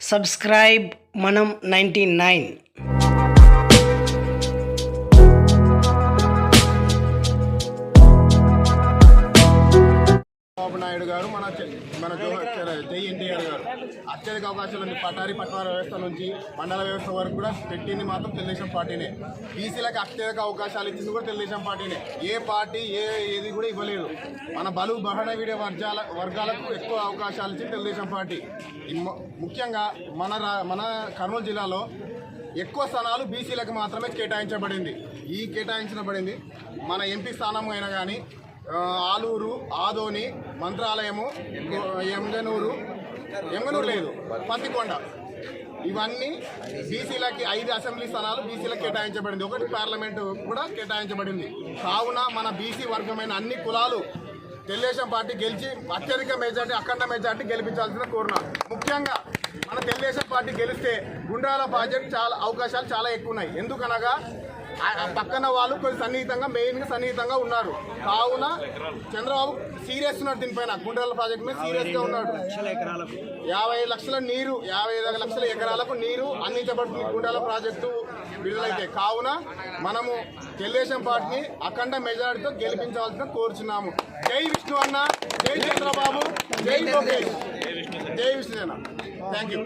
Subscribe మనం ninety nine. Chandrababu Naidu గారు మన మన జవహర్ జై ఎన్టీఆర్ గారు. అత్యధిక అవకాశాలు పటారి పట్టణ వ్యవస్థ నుంచి మండల వ్యవస్థ వరకు కూడా పెట్టింది మాత్రం తెలుగుదేశం పార్టీనే. బీసీలకు అత్యధిక అవకాశాలు ఇచ్చింది కూడా తెలుగుదేశం పార్టీనే. ఏ పార్టీ ఏ ఏది కూడా ఇవ్వలేదు. మన బలు బహణ వీడే వర్గాల వర్గాలకు ఎక్కువ అవకాశాలు ఇచ్చింది తెలుగుదేశం పార్టీ. ముఖ్యంగా మన రా- మన కర్నూలు జిల్లాలో ఎక్కువ స్థానాలు బీసీలకు మాత్రమే కేటాయించబడింది. ఈ కేటాయించబడింది మన ఎంపీ స్థానం అయినా కానీ ఆలూరు ఆదోని మంత్రాలయము ఎంగనూరు ఎంగనూరు లేదు పత్తికొండ. ఇవన్నీ బీసీలకి ఐదు అసెంబ్లీ స్థానాలు బీసీలకు కేటాయించబడింది. ఒకటి పార్లమెంటు కూడా కేటాయించబడింది. కావున మన బీసీ వర్గమైన అన్ని కులాలు తెలుగుదేశం పార్టీ గెలిచి అత్యధిక మెజార్టీ అఖండ మెజార్టీ గెలిపించాల్సిన కోరున. ముఖ్యంగా మన తెలుగుదేశం పార్టీ గెలిస్తే గుండ్రాల ప్రాజెక్ట్ చాలా అవకాశాలు చాలా ఎక్కువ ఉన్నాయి. ఎందుకనగా పక్కన వాళ్ళు కొంచెం సన్నిహితంగా మెయిన్గా సన్నిహితంగా ఉన్నారు. కావున చంద్రబాబు సీరియస్ ఉన్నాడు దీనిపైన. గుండ్రాల ప్రాజెక్ట్ మీద సీరియస్గా ఉన్నాడు. యాభై లక్షల నీరు యాభై ఐదు లక్షల ఎకరాలకు నీరు అందించబడుతుంది గుండాల ప్రాజెక్టు విడుదలైతే కావున మనము తెలుగుదేశం పార్టీని అఖండ మెజారిటీతో గెలిపించాల్సిన కోరుచున్నాము. జై విష్ణు అన్న జై చంద్రబాబు జై లోకేష్. జై విష్ణు అన్న థ్యాంక్ యూ